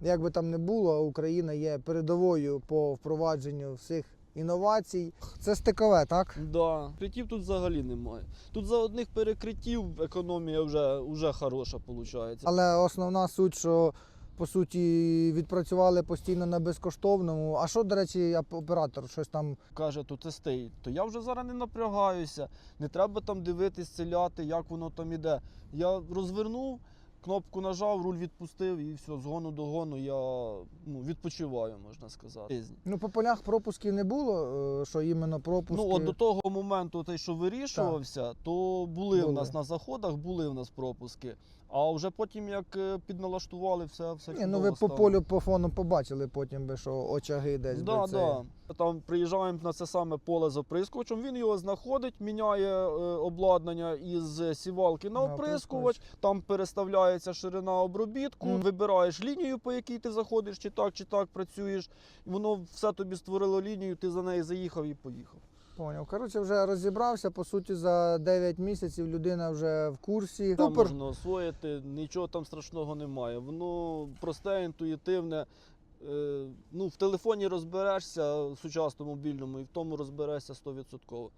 Як би там не було, Україна є передовою по впровадженню всіх інновацій. Це стикове, так? Да. Перекриттів тут взагалі немає. Тут за одних перекриттів економія вже, вже хороша виходить. Але основна суть, що по суті відпрацювали постійно на безкоштовному. А що, до речі, оператор щось там Каже, то це стей. То я вже зараз не напрягаюся, не треба там дивитись, ціляти, як воно там іде. Я розвернув, кнопку нажав, руль відпустив і все, з гону до гону я ну, відпочиваю, можна сказати. Ну, по полях пропусків не було, е, що іменно пропуски. Ну, от до того моменту, той, що вирішувався, то були, Були. в нас на заходах, були в нас пропуски. А вже потім, як е, підналаштували, все, все Ні, ну ви по полю по фону побачили потім би, що очаги десь Да, би це. да. Там приїжджаємо на це саме поле з оприскувачем. Він його знаходить, міняє е, обладнання із сівалки на На оприскувач. Там переставляється ширина обробітку. Мгм. Вибираєш лінію, по якій ти заходиш, чи так, чи так працюєш. І воно все тобі створило лінію, ти за неї заїхав і поїхав. Поняв. Коротше, вже розібрався. По суті, за 9 місяців людина вже в курсі. Там Супер. можна освоїти, нічого там страшного немає. Воно просте, інтуїтивне. Е, ну, в телефоні розберешся в сучасному мобільному і в тому розберешся 100%.